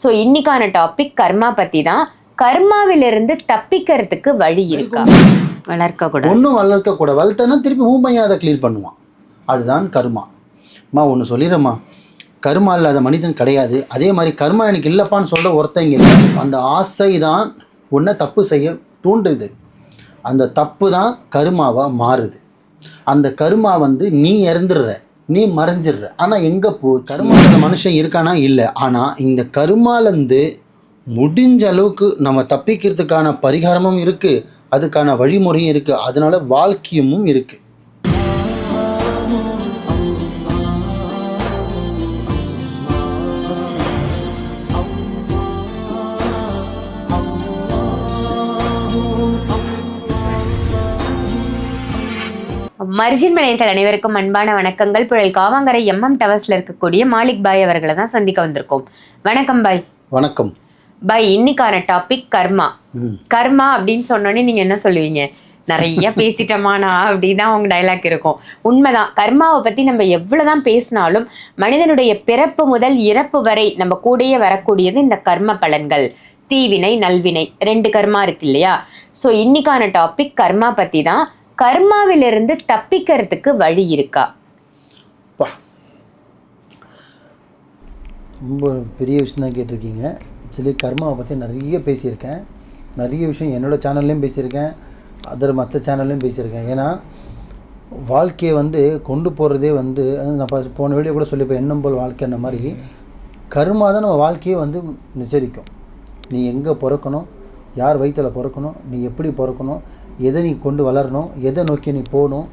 So இன்னைக்கான topic கர்மா பத்தி தான் கர்மாவிலிருந்து தப்பிக்கிறதுக்கு வழி இருக்கா? வளர்க்க கூட ஒன்றும் வளர்க்கக்கூடாது. வளர்த்தனா திருப்பி ஊமையாக அதை கிளியர் பண்ணுவான். அதுதான் கர்மா. அம்மா ஒன்று சொல்லிடுறேம்மா. கர்மா இல்லாத மனிதன் கிடையாது. அதே மாதிரி கர்மா எனக்கு இல்லைப்பான்னு சொல்கிற ஒருத்தங்க இல்லை. அந்த ஆசை தான் உன்னை தப்பு செய்ய தூண்டுது. அந்த தப்பு தான் கருமாவாக மாறுது. அந்த கருமா வந்து நீ இறந்துடுற. நீ மறைஞ்சிடுற. ஆனால் எங்கே போ? கருமால மனுஷன் இருக்கானா? இல்லை. ஆனால் இந்த கருமாலேருந்து முடிஞ்ச அளவுக்கு நம்ம தப்பிக்கிறதுக்கான பரிகாரமும் இருக்குது அதுக்கான வழிமுறையும் இருக்குது அதனால வாழ்க்கையமும் இருக்குது மர்ஜின் மனையர்கள் அனைவருக்கும் அன்பான வணக்கங்கள். புழல் காவாங்கரை எம்எம் டவர்ஸ்ல இருக்கக்கூடிய மாலிக் பாய் அவர்களை தான் சந்திக்க வந்திருக்கோம். வணக்கம் பாய். வணக்கம். பாய் இன்னைக்கான டாபிக் கர்மா. கர்மா அப்படின்னு சொன்னோன்னே நீங்க என்ன சொல்லுவீங்க? நிறைய பேசிட்டோமானா அப்படிதான் உங்க டைலாக் இருக்கும். உண்மைதான். கர்மாவை பத்தி நம்ம எவ்வளவுதான் பேசினாலும் மனிதனுடைய பிறப்பு முதல் இறப்பு வரை நம்ம கூடயே வரக்கூடியது இந்த கர்ம பலன்கள். தீவினை நல்வினை ரெண்டு கர்மா இருக்கு இல்லையா? ஸோ இன்னைக்கான டாபிக் கர்மா பத்தி தான் கர்மாவிலிருந்து தப்பிக்கிறதுக்கு வழி இருக்கா? ரொம்ப பெரிய விஷயம் தான் கேட்டிருக்கீங்க. ஆக்சுவலி கர்மாவை பற்றி நிறைய பேசியிருக்கேன். நிறைய விஷயம் என்னோடய சேனல்லையும் பேசியிருக்கேன். அதர் மற்ற சேனல்லையும் பேசியிருக்கேன். ஏன்னா வாழ்க்கையை வந்து கொண்டு போகிறதே வந்து அது நான் போன வீடியோ கூட சொல்லிப்பேன் எண்ணம் போல் வாழ்க்கைன்ற மாதிரி. கர்மா தான் நம்ம வாழ்க்கையை வந்து நிச்சரிக்கும். நீ எங்கே பிறக்கணும்? யார் வயிற்றில் பிறக்கணும்? நீ எப்படி பிறக்கணும்? எதை நீ கொண்டு வளரணும் எதை நோக்கி நீ போகணும்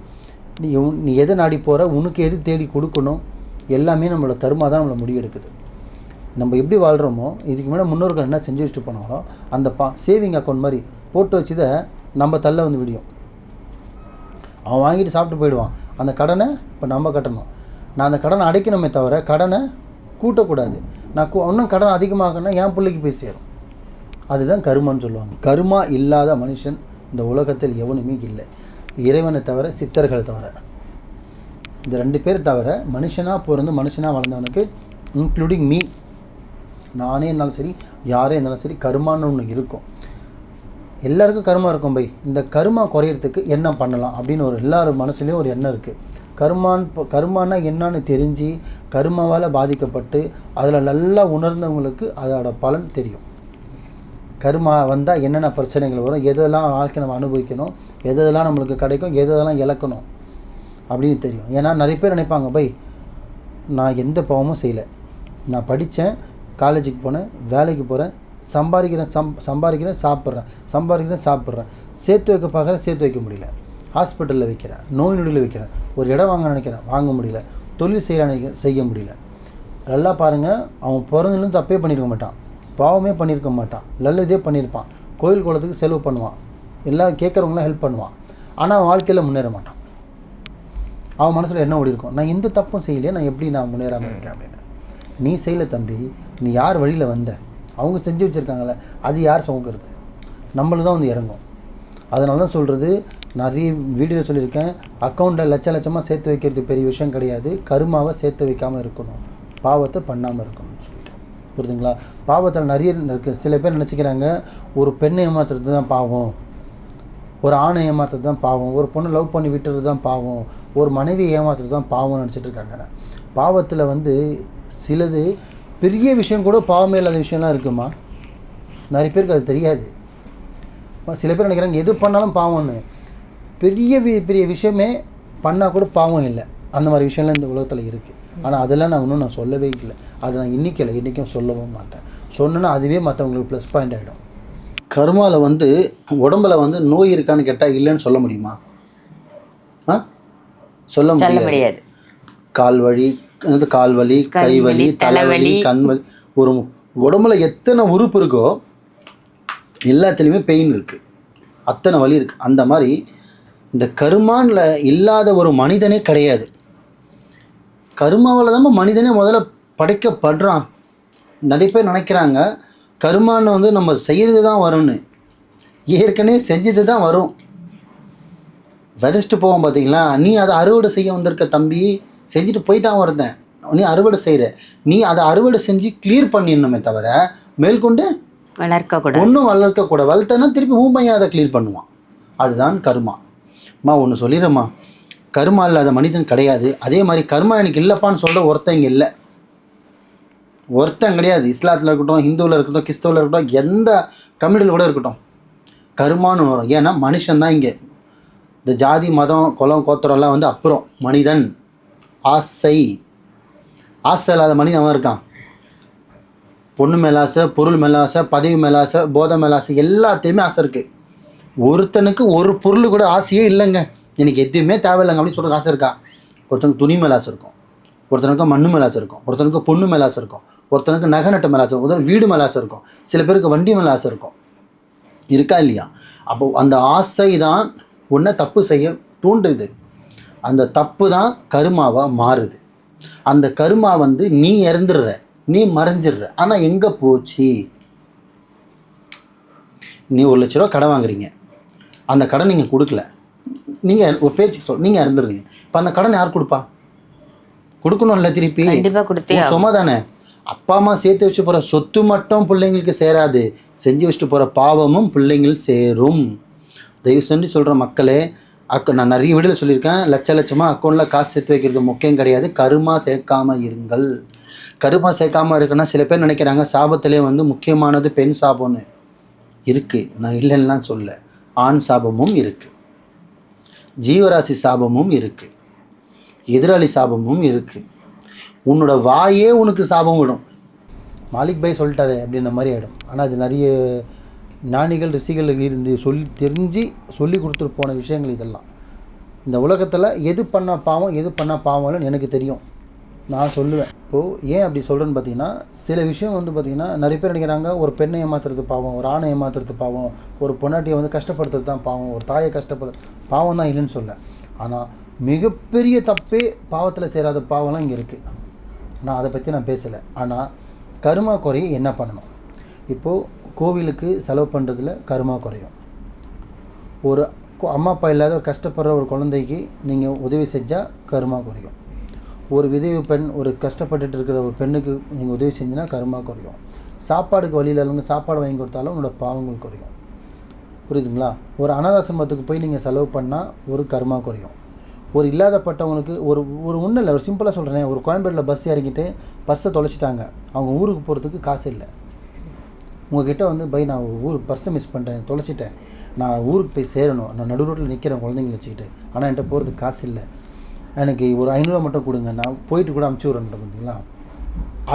நீ உன்- நீ எதை நாடி போகிற உனக்கு எது தேடி கொடுக்கணும் எல்லாமே நம்மளோட கருமா தான் நம்மளை முடிவெடுக்குது. நம்ம எப்படி வாழ்கிறோமோ இதுக்கு மேலே முன்னோர்கள் என்ன செஞ்சு வச்சுட்டு போனாங்களோ அந்த பா சேவிங் அக்கௌண்ட் மாதிரி போட்டு வச்சதை நம்ம தள்ள வந்து விடியும் அவன் வாங்கிட்டு சாப்பிட்டு போயிடுவான். அந்த கடனை இப்போ நம்ம கட்டணும். நான் அந்த கடனை அடைக்கணுமே தவிர கடனை கூட்டக்கூடாது. நான் கூ- இன்னும் கடன் அதிகமாகனா என் பிள்ளைக்கு போய் சேரும். அதுதான் கருமான்னு சொல்லுவாங்க. கருமா இல்லாத மனுஷன் இந்த உலகத்தில் எவனுமே இல்லை. இறைவனை தவிர சித்தர்கள் தவிர. இந்த ரெண்டு பேர் தவிர மனுஷனாக பிறந்து மனுஷனாக வளர்ந்தவனுக்கு இன்க்ளூடிங் மீ நானே இருந்தாலும் சரி யாரே இருந்தாலும் சரி கருமான்னு ஒன்று இருக்கும். எல்லாருக்கும் கருமா இருக்கும் பை. இந்த கருமா குறையிறதுக்கு என்ன பண்ணலாம் அப்படின்னு ஒரு எல்லார் மனசுலேயும் ஒரு எண்ணம் இருக்குது கருமான் கருமானா என்னன்னு தெரிஞ்சு கருமாவால் பாதிக்கப்பட்டு அதில் நல்லா உணர்ந்தவங்களுக்கு அதோட பலன் தெரியும். கருமா வந்தால் என்னென்ன பிரச்சனைகள் வரும் எதெல்லாம் வாழ்க்கை நம்ம அனுபவிக்கணும் எதெல்லாம் நம்மளுக்கு கிடைக்கும் எதெல்லாம் இழக்கணும் அப்படின்னு தெரியும். ஏன்னா நிறைய பேர் நினைப்பாங்க பை நான் எந்த பாவமும் செய்யலை. நான் படித்தேன் காலேஜுக்கு போனேன் வேலைக்கு போகிறேன் சம்பாதிக்கிறேன் சம் சம்பாதிக்கிறேன் சாப்பிட்றேன் சம்பாதிக்கிறேன் சாப்பிட்றேன். சேர்த்து வைக்க பார்க்குறேன் சேர்த்து வைக்க முடியல. ஹாஸ்பிட்டலில் வைக்கிறேன் நோய் நொடியில் வைக்கிறேன் ஒரு இடம் வாங்க நினைக்கிறேன் வாங்க முடியல. தொழில் செய்ய நினைக்க செய்ய முடியல. நல்லா பாருங்கள் அவன் பிறந்ததுலேருந்து தப்பே பண்ணியிருக்க மாட்டான். பாவமே பண்ணியிருக்க மாட்டான். நல்லதே பண்ணியிருப்பான் கோயில் குளத்துக்கு செலவு பண்ணுவான். எல்லாம் கேட்குறவங்களாம் ஹெல்ப் பண்ணுவான். ஆனால் வாழ்க்கையில் முன்னேற மாட்டான். அவன் மனசில் என்ன ஓடி இருக்கும்? நான் எந்த தப்பும் செய்யலையே நான் எப்படி நான் முன்னேறாமல் இருக்கேன் அப்படின்னு. நீ செய்யல தம்பி. நீ யார் வழியில் வந்த? அவங்க செஞ்சு வச்சுருக்காங்களே அது யார் சுமக்கிறது நம்மளுக்கு தான் வந்து இறங்கும். அதனால தான் சொல்கிறது நிறைய வீடியோ சொல்லியிருக்கேன். அக்கௌண்ட்டில் லட்ச லட்சமாக சேர்த்து வைக்கிறது பெரிய விஷயம் கிடையாது. கருமாவை சேர்த்து வைக்காமல் இருக்கணும். பாவத்தை பண்ணாமல் இருக்கணும்னு சொல்லிட்டு புரியுதுங்களா? பாவத்தில் நிறைய இருக்குது சில பேர் நினச்சிக்கிறாங்க ஒரு பெண்ணை ஏமாத்துறது தான் பாவம். ஒரு ஆணை ஏமாத்துறது தான் பாவம். ஒரு பொண்ணு லவ் பண்ணி விட்டுறது தான் பாவம். ஒரு மனைவியை ஏமாத்துறது தான் பாவம்னு நினச்சிட்டு இருக்காங்க. பாவத்தில் வந்து சிலது பெரிய விஷயம் கூட பாவமே இல்லாத விஷயம்லாம் இருக்குமா? நிறைய பேருக்கு அது தெரியாது. சில பேர் நினைக்கிறாங்க எது பண்ணாலும் பாவம்னு. பெரிய வி- பெரிய விஷயமே பண்ணால் கூட பாவம் இல்லை. அந்த மாதிரி விஷயம்லாம் இந்த உலகத்தில் இருக்குது ஆனால் அதெல்லாம் நான் இன்னும் நான் சொல்லவே இல்லை. அதை நான் இன்னைக்கு இல்லை இன்றைக்கும் சொல்லவும் மாட்டேன். சொன்னேன்னா அதுவே மற்றவங்களுக்கு ப்ளஸ் பாயிண்ட் ஆகிடும் கருமாவில் வந்து உடம்புல வந்து நோய் இருக்கான்னு கேட்டால் இல்லைன்னு சொல்ல முடியுமா? ஆ? சொல்ல முடியாது. கால் வலி அது கால் வலி கை வலி வலி, தலைவலி தலைவலி. கண் வலி. ஒரு உடம்புல எத்தனை உறுப்பு இருக்கோ எல்லாத்துலேயுமே பெயின் இருக்குது அத்தனை வலி இருக்குது அந்த மாதிரி இந்த கருமான்ல இல்லாத ஒரு மனிதனே கிடையாது. கருமாவில் தான் மனிதனே முதல்ல படைக்கப்படுறான். நிறைய பேர் நினைக்கிறாங்க கருமான்னு வந்து நம்ம செய்கிறது தான் வரும்னு. ஏற்கனவே செஞ்சது தான் வரும். விதைச்சிட்டு போவோம் பார்த்தீங்களா நீ அதை அறுவடை செய்ய வந்திருக்க தம்பி செஞ்சுட்டு போயிட்டான் ஒருத்தன். நீ அறுவடை செய்கிற நீ அதை அறுவடை செஞ்சு கிளியர் பண்ணிடணுமே தவிர மேற்கொண்டு வளர்க்க கூடாது. ஒன்றும் வளர்க்கக்கூட வளர்த்தனா திருப்பி பையன் அதை கிளியர் பண்ணுவான். அதுதான் கர்மா. அம்மா ஒன்று சொல்லிடுறேம்மா. கர்மா இல்லாத மனிதன் கிடையாது. அதே மாதிரி கர்மா எனக்கு இல்லைப்பான்னு சொல்கிற ஒருத்தன் இல்லை. ஒருத்தன் கிடையாது. இஸ்லாத்தில் இருக்கட்டும் ஹிந்துவில் இருக்கட்டும் கிறிஸ்தவில் இருக்கட்டும் எந்த கம்யூனிட்டியில் கூட இருக்கட்டும். கருமான்னு வரும். ஏன்னா மனுஷன் தான் இங்கே. இந்த ஜாதி மதம் குலம் கோத்திரம்லாம் வந்து அப்புறம். மனிதன். ஆசை. ஆசை இல்லாத மனிதன் அவன் இருக்கான். பொண்ணு மேலாசை பொருள் மேலாசை பதவி மேலாசை போதை மேல ஆசை எல்லாத்தையுமே ஆசை இருக்குது ஒருத்தனுக்கு ஒரு பொருள் கூட ஆசையே இல்லைங்க. எனக்கு எதுவுமே தேவையில்லைங்க அப்படின்னு சொல்கிற ஆசை இருக்கா? ஒருத்தனுக்கு துணி மேல ஆசை இருக்கும். ஒருத்தனுக்கு மண்ணு மேல ஆசை இருக்கும். ஒருத்தனுக்கு பொண்ணு மேல ஆசை இருக்கும். ஒருத்தனுக்கு நகை நட்டு மேல ஆசை இருக்கும். ஒருத்தனுக்கு வீடு மேல ஆசை இருக்கும். சில பேருக்கு வண்டி மேல ஆசை இருக்கும். இருக்கா இல்லையா? அப்போ அந்த ஆசை தான் உன்னை தப்பு செய்ய தூண்டுது. அந்த தப்பு தான் கருமாவாக மாறுது. அந்த கருமா வந்து நீ இறந்துடுற நீ மறைஞ்சிடுற. ஆனால் எங்கே போச்சு? நீ ஒரு லட்ச ரூபா கடன் வாங்குறீங்க. அந்த கடன் நீங்கள் கொடுக்கல. நீங்கள் ஒரு பேச்சுக்கு சொல் நீங்கள் இறந்துடுறீங்க இப்போ அந்த கடன் யார் கொடுப்பா? கொடுக்கணும்ல திருப்பி. சும்மா தானே அப்பா அம்மா சேர்த்து வச்சு போகிற சொத்து மட்டும் பிள்ளைங்களுக்கு சேராது. செஞ்சு வச்சுட்டு போகிற பாவமும் பிள்ளைங்கள் சேரும். தயவு செஞ்சு சொல்கிற மக்களே அக்க நான் நிறைய வீடியோவில் சொல்லியிருக்கேன். லட்ச லட்சமாக அக்கௌண்ட்டில் காசு சேர்த்து வைக்கிறது முக்கியம் கிடையாது. கருமா சேர்க்காம இருங்கள். கருமா சேர்க்காம இருக்குன்னா சில பேர் நினைக்கிறாங்க சாபத்திலே வந்து முக்கியமானது பெண் சாபம்னு. இருக்குது நான் இல்லைன்னா சொல்ல. ஆண் சாபமும் இருக்குது ஜீவராசி சாபமும் இருக்குது எதிராளி சாபமும் இருக்குது உன்னோட வாயே உனக்கு சாபம் விடும். மாலிக் பாய் சொல்லிட்டாரு அப்படின்ற மாதிரி ஆகிடும் ஆனால் அது நிறைய ஞானிகள் ரிஷிகள் இருந்து சொல்லி தெரிஞ்சு சொல்லி கொடுத்துட்டு போன விஷயங்கள் இதெல்லாம். இந்த உலகத்தில் எது பண்ணால் பாவம் எது பண்ணால் பாவம்னு எனக்கு தெரியும். நான் சொல்லுவேன். இப்போது ஏன் அப்படி சொல்கிறேன்னு பார்த்தீங்கன்னா சில விஷயம் வந்து பார்த்திங்கன்னா நிறைய பேர் நினைக்கிறாங்க ஒரு பெண்ணை ஏமாத்துறது பாவம் ஒரு ஆணை ஏமாத்துறது பாவம் ஒரு பொண்டாட்டியை வந்து கஷ்டப்படுத்துறது தான் பாவம் ஒரு தாயை கஷ்டப்படு பாவம் தான் இல்லைன்னு சொல்ல. ஆனால் மிகப்பெரிய தப்பே பாவத்தில் சேராத பாவம்லாம் இங்கே இருக்குது நான் அதை பற்றி நான் பேசலை. ஆனால் கருமா குறைய என்ன பண்ணணும்? இப்போது கோவிலுக்கு செலவு பண்ணுறதுல கருமா குறையும். ஒரு அம்மா அப்பா இல்லாத ஒரு கஷ்டப்படுற ஒரு குழந்தைக்கு நீங்கள் உதவி செஞ்சால் கருமா குறையும். ஒரு விதவை பெண் ஒரு கஷ்டப்பட்டுட்டு இருக்கிற ஒரு பெண்ணுக்கு நீங்கள் உதவி செஞ்சுன்னா கருமா குறையும். சாப்பாடுக்கு வழியில் இல்லைங்க சாப்பாடு வாங்கி கொடுத்தாலும் உங்களோட பாவங்கள் குறையும். புரியுதுங்களா? ஒரு அனாதாசிரமத்துக்கு போய் நீங்கள் செலவு பண்ணால் ஒரு கர்மா குறையும். ஒரு இல்லாதப்பட்டவங்களுக்கு ஒரு ஒரு ஒன்றும் இல்லை ஒரு சிம்பிளாக சொல்கிறேன் ஒரு கோயம்பேட்டில் பஸ் இறங்கிட்டு பஸ்ஸை தொலைச்சிட்டாங்க. அவங்க ஊருக்கு போகிறதுக்கு காசு இல்லை. உங்ககிட்ட வந்து பை நான் ஊர் பர்ஸை மிஸ் பண்ணிட்டேன் தொலைச்சிட்டேன். நான் ஊருக்கு போய் சேரணும். நான் நடு ரோட்டில் நிற்கிறேன் குழந்தைங்கள வச்சுக்கிட்டு. ஆனால் என்கிட்ட போகிறதுக்கு காசு இல்லை. எனக்கு ஒரு ஐநூறுரூவா மட்டும் கொடுங்க. நான் போயிட்டு கூட அமுச்சு விட்றேன் பார்த்தீங்களா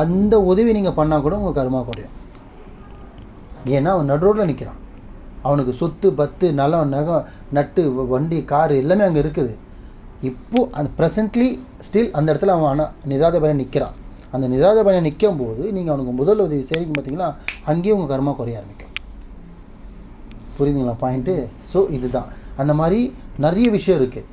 அந்த உதவி நீங்கள் பண்ணால் கூட உங்கள் கருமா குறையும். ஏன்னா அவன் நடு ரோட்டில் நிற்கிறான் அவனுக்கு சொத்து பத்து நிலம் நகம் நட்டு வண்டி காரு எல்லாமே அங்கே இருக்குது. இப்போது அந்த ப்ரெசன்ட்லி ஸ்டில் அந்த இடத்துல அவன் ஆனால் நிராதபனை நிற்கிறான் அந்த நிராதபனை நிற்கும் போது நீங்கள் அவனுக்கு முதல் உதவி செய்யும் பார்த்தீங்களா அங்கேயும் உங்கள் கர்மா குறைய ஆரம்பிக்கும். புரியுதுங்களா? பாயிண்ட்டு ஸோ இதுதான். அந்த மாதிரி நிறைய விஷயம் இருக்குது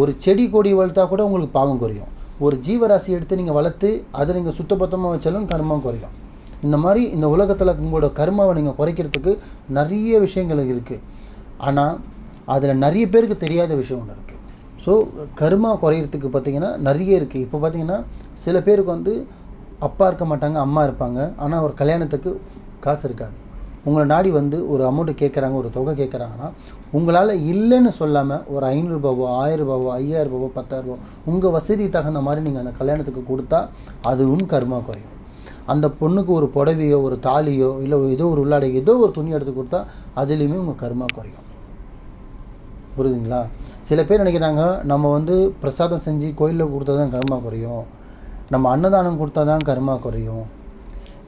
ஒரு செடி கொடி வளர்த்தா கூட உங்களுக்கு பாவம் குறையும். ஒரு ஜீவராசி எடுத்து நீங்கள் வளர்த்து அதை நீங்கள் சுத்தபத்தமாக வச்சாலும் கர்மம் குறையும். இந்த மாதிரி இந்த உலகத்தில் உங்களோட கர்மாவை நீங்கள் குறைக்கிறதுக்கு நிறைய விஷயங்கள் இருக்குது ஆனால் அதில் நிறைய பேருக்கு தெரியாத விஷயம் ஒன்று இருக்குது ஸோ கர்மா குறையிறதுக்கு பார்த்தீங்கன்னா நிறைய இருக்குது இப்போ பார்த்தீங்கன்னா சில பேருக்கு வந்து அப்பா இருக்க மாட்டாங்க அம்மா இருப்பாங்க. ஆனால் ஒரு கல்யாணத்துக்கு காசு இருக்காது. உங்களை நாடி வந்து ஒரு அமௌண்ட்டு கேட்குறாங்க ஒரு தொகை கேட்குறாங்கன்னா உங்களால் இல்லைன்னு சொல்லாமல் ஒரு ஐநூறுரூபாவோ ஆயிரரூபாவோ ஐயாயிரரூபாவோ பத்தாயிரரூபாவோ உங்கள் வசதி தகுந்த மாதிரி நீங்கள் அந்த கல்யாணத்துக்கு கொடுத்தா அதுவும் கர்மா குறையும். அந்த பொண்ணுக்கு ஒரு புடவையோ ஒரு தாலியோ இல்லை ஏதோ ஒரு உள்ளாடை ஏதோ ஒரு துணி எடுத்து கொடுத்தா அதுலேயுமே உங்கள் கர்மா குறையும். புரியுதுங்களா? சில பேர் நினைக்கிறாங்க நம்ம வந்து பிரசாதம் செஞ்சு கோயிலில் கொடுத்தா தான் கர்மா குறையும். நம்ம அன்னதானம் கொடுத்தா தான் கர்மா குறையும்.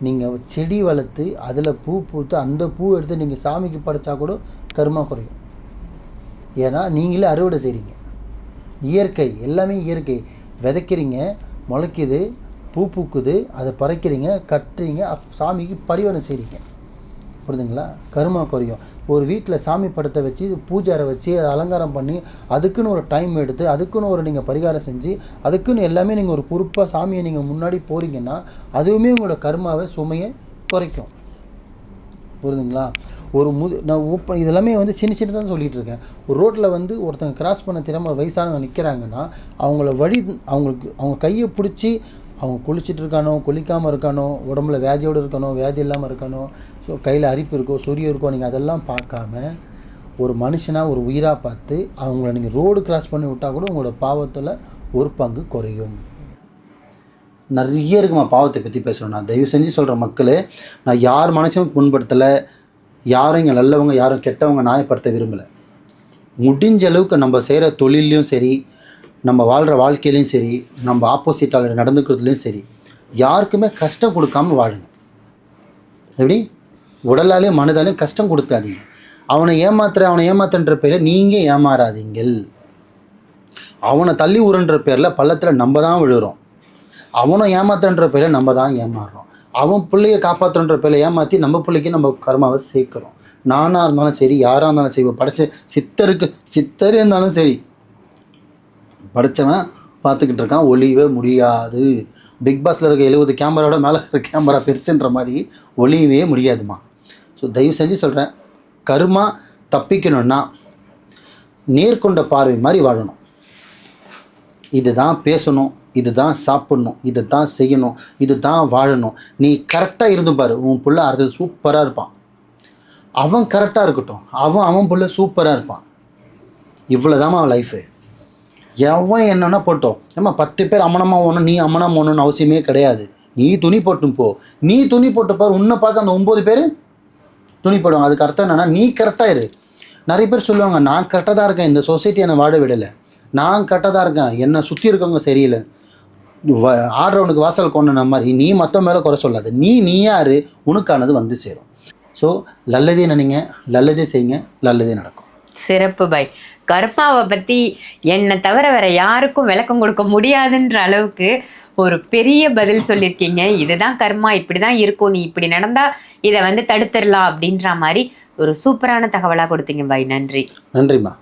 நீங்கள் செடி வளர்த்து அதில் பூ பூத்து அந்த பூ எடுத்து நீங்கள் சாமிக்கு படைச்சா கூட கருமா குறையும். ஏன்னா நீங்களே அறுவடை செய்கிறீங்க இயற்கை எல்லாமே இயற்கை. விதைக்கிறீங்க முளைக்குது பூ பூக்குது அதை பறைக்கிறீங்க கட்டுறீங்க அப் சாமிக்கு பரிவனை செய்கிறீங்க புரியுதுங்களா கருமா குறையும் ஒரு வீட்டில் சாமி படத்தை வச்சு பூஜாரை வச்சு அதை அலங்காரம் பண்ணி அதுக்குன்னு ஒரு டைம் எடுத்து அதுக்குன்னு ஒரு நீங்கள் பரிகாரம் செஞ்சு அதுக்குன்னு எல்லாமே நீங்கள் ஒரு பொறுப்பாக சாமியை நீங்கள் முன்னாடி போகிறீங்கன்னா அதுவுமே உங்களோட கர்மாவை சுமையை குறைக்கும். புரியுதுங்களா ஒரு முது நான் ஓப்ப இதெல்லாமே வந்து சின்ன சின்னதாக சொல்லிகிட்டு இருக்கேன். ஒரு ரோட்டில் வந்து ஒருத்தங்க கிராஸ் பண்ண தெரியாமல் ஒரு வயசானவங்க நிற்கிறாங்கன்னா அவங்கள வழி அவங்களுக்கு அவங்க கையை பிடிச்சி அவங்க குளிச்சுட்டு இருக்கானோ குளிக்காமல் இருக்கானோ உடம்புல வியாதியோடு இருக்கானோ வியாதி இல்லாமல் இருக்கானோ ஸோ கையில் அரிப்பு இருக்கோ சொறி இருக்கோ நீங்கள் அதெல்லாம் பார்க்காம ஒரு மனுஷனாக ஒரு உயிராக பார்த்து அவங்கள நீங்கள் ரோடு கிராஸ் பண்ணி விட்டால் கூட உங்களோட பாவத்தில் ஒரு பங்கு குறையும். நிறைய இருக்குமா பாவத்தை பற்றி பேசணும் நான் தயவு செஞ்சு சொல்கிற மக்களே நான் யார் மனுஷனும் புண்படுத்தலை யாரும் இங்கே நல்லவங்க யாரும் கெட்டவங்க நியாயப்படுத்த விரும்பலை. முடிஞ்ச அளவுக்கு நம்ம செய்கிற தொழிலையும் சரி நம்ம வாழ்கிற வாழ்க்கையிலையும் சரி நம்ம ஆப்போசிட்டால் நடந்துக்கிறதுலையும் சரி யாருக்குமே கஷ்டம் கொடுக்காம வாழுங்க. எப்படி? உடலாலேயும் மனதாலையும் கஷ்டம் கொடுக்காதீங்க. அவனை ஏமாத்துற அவனை ஏமாத்துன்ற பேரில் நீங்கள் ஏமாறாதீங்கள். அவனை தள்ளி உருன்ற பேரில் பள்ளத்தில் நம்ம தான் விழுறோம். அவனை ஏமாத்துன்ற பேரில் நம்ம தான் ஏமாறுறோம். அவன் பிள்ளைய காப்பாற்றுன்ற பேரில் ஏமாற்றி நம்ம பிள்ளைக்கு நம்ம கர்மாவை சேர்க்குறோம். நானாக இருந்தாலும் சரி யாராக இருந்தாலும் சரி படைச்ச சித்தருக்கு சித்தர் இருந்தாலும் சரி படித்தவன் பார்த்துக்கிட்டு இருக்கான். ஒளியவே முடியாது. பிக் பாஸில் இருக்க எழுபது கேமராவோட மேலே இருக்கிற கேமரா பெருசுன்ற மாதிரி ஒளியவே முடியாதுமா ஸோ தயவு செஞ்சு சொல்கிறேன் கருமா தப்பிக்கணும்னா நேர்கொண்ட பார்வை மாதிரி வாழணும். இதுதான் பேசணும் இதுதான் சாப்பிடணும் இதை தான் செய்யணும் இது தான் வாழணும். நீ கரெக்டாக இருந்து பாரு உன் புள்ள அடுத்தது சூப்பராக இருப்பான். அவன் கரெக்டாக இருக்கட்டும். அவன் அவன் புள்ள சூப்பராக இருப்பான். இவ்வளோதாம்மா லைஃபு எவன் என்னன்னா போட்டோம். ஏம்மா பத்து பேர் அம்மனம்மா போகணும் நீ அம்மனம் ஓணும்னு அவசியமே கிடையாது. நீ துணி போட்டும் போ. நீ துணி போட்டு பாரு உன்னை பார்த்து அந்த ஒம்பது பேர் துணி போடுவாங்க. அதுக்கு அர்த்தம் என்னென்னா நீ கரெக்டாக இரு. நிறைய பேர் சொல்லுவாங்க நான் கரெக்டாக தான் இருக்கேன். இந்த சொசைட்டி என்னை வாட விடலை. நான் கரெக்டாக தான் இருக்கேன். என்னை சுற்றி இருக்கவங்க சரியில்லை. ஆடுறவனுக்கு வாசல் கொண்ட மாதிரி. நீ மற்ற மேலே குறை சொல்லாது. நீ நீ யார் உனக்கானது வந்து சேரும். ஸோ நல்லதே நினைங்க. நல்லதே செய்யுங்க. நல்லதே நடக்கும். சிறப்பு பாய் கர்மாவை பற்றி என்னை தவிர வேற யாருக்கும் விளக்கம் கொடுக்க முடியாதுன்ற அளவுக்கு ஒரு பெரிய பதில் சொல்லியிருக்கீங்க. இதுதான் கர்மா இப்படி தான் இருக்கும். நீ இப்படி நடந்தா இதை வந்து தடுத்துடலாம் அப்படின்ற மாதிரி ஒரு சூப்பரான தகவலாக கொடுத்தீங்க பாய் நன்றி. நன்றிம்மா.